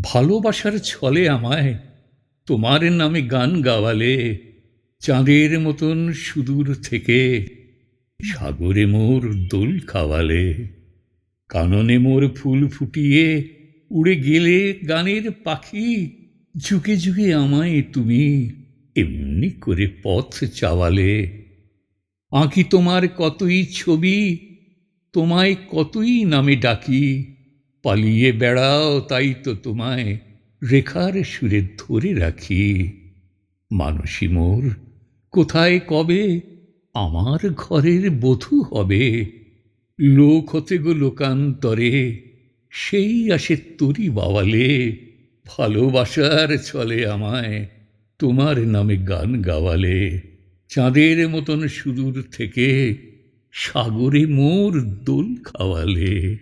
ভালোবাসার ছলে আমায়। তোমার নামে গান গাওয়ালে, চাঁদের মতন সুদূর থেকে সাগরে মোর দোল খাওয়ালে। কাননে মোর ফুল ফুটিয়ে উড়ে গেলে গানের পাখি, যুগে যুগে আমায় তুমি এমনি করে পথ চাওয়ালে। আঁকি তোমার কতই ছবি, তোমায় কতই নামে ডাকি পালিয়ে বেড়াও, তাই তো তোমায় রেখার সুরে ধরে রাখি। মানসী মোর, কোথায় কবে আমার ঘরের বধূ হবে? লোক হতে গো লোকান্তরে, সেই আসে তরি বাওয়ালে। ভালোবাসার চলে আমায় তোমার নামে গান গাওয়ালে। চাঁদের মতন সুদূর থেকে সাগরে মোর দোল খাওয়ালে।